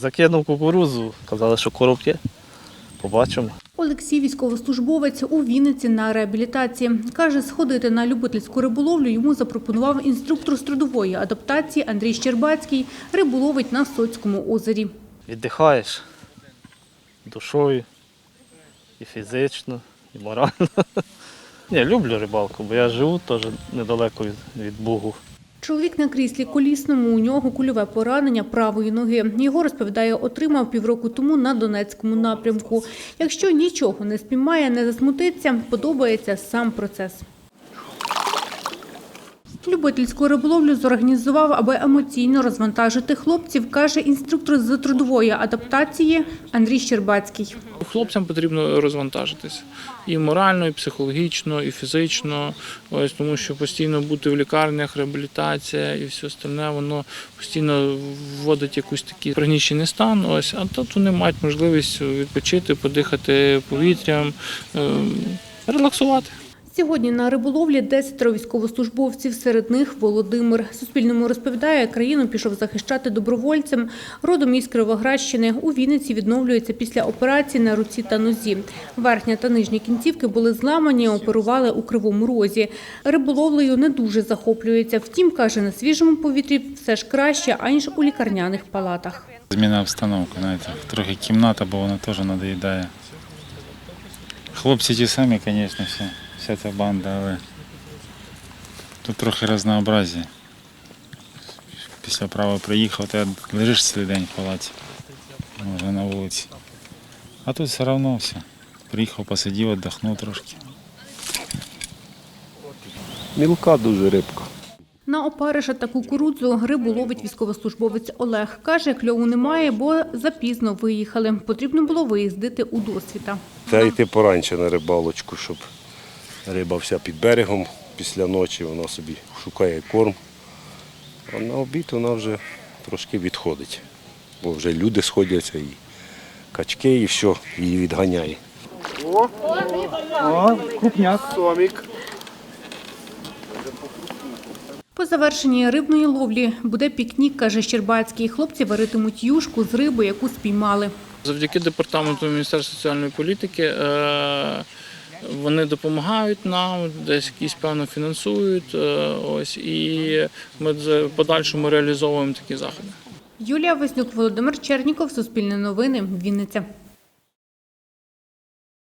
Закинув кукурузу, казали, що короб є. Побачимо. Олексій, військовослужбовець у Вінниці на реабілітації. Каже, сходити на любительську риболовлю йому запропонував інструктор з трудової адаптації Андрій Щербацький. Риболовить на Соцькому озері. Віддихаєш душою і фізично, і морально. Ні, люблю рибалку, бо я живу теж недалеко від, від Бугу. Чоловік на кріслі колісному, у нього кульове поранення правої ноги. Його, розповідає, отримав півроку тому на Донецькому напрямку. Якщо нічого не спіймає, не засмутиться, подобається сам процес. Любительську риболовлю зорганізував, аби емоційно розвантажити хлопців, каже інструктор з трудової адаптації Андрій Щербацький. Хлопцям потрібно розвантажитися і морально, і психологічно, і фізично. Ось тому, що постійно бути в лікарнях, реабілітація і все остальне, воно постійно вводить якийсь такий пригнічений стан. Ось, а тут вони мають можливість відпочити, подихати повітрям, е, релаксувати. Сьогодні на риболовлі 10 військовослужбовців, серед них Володимир. Суспільному розповідає, країну пішов захищати добровольцем. Родом із Кривоградщини. У Вінниці відновлюється після операції на руці та нозі. Верхня та нижні кінцівки були зламані, оперували у Кривому Розі. Риболовлею не дуже захоплюється. Втім, каже, на свіжому повітрі все ж краще, аніж у лікарняних палатах. Зміна обстановки, знаєте, трохи кімната, бо вона теж надоїдає. Хлопці ті самі, звісно, всі, вся ця банда, але тут трохи разнообразія. Після права приїхав, ти лежиш цілий день в палаці, може на вулиці. А тут все одно все. Приїхав, посидів, віддохнув трошки. Мілка дуже рибка. На опариша та кукурудзу рибу ловить військовослужбовець Олег. Каже, кльову немає, бо запізно виїхали. Потрібно було виїздити у досвіта. Треба йти пораньше на рибалочку, щоб риба вся під берегом після ночі, вона собі шукає корм. А на обід вона вже трошки відходить, бо вже люди сходяться і качки, і все, її відганяє. По завершенні рибної ловлі буде пікнік, каже Щербацький. Хлопці варитимуть юшку з риби, яку спіймали. Завдяки департаменту Міністерства соціальної політики е, вони допомагають нам, десь якісь певно фінансують. е, Ось і ми в подальшому реалізовуємо такі заходи. Юлія Веснюк, Володимир Черніков, Суспільне новини, Вінниця.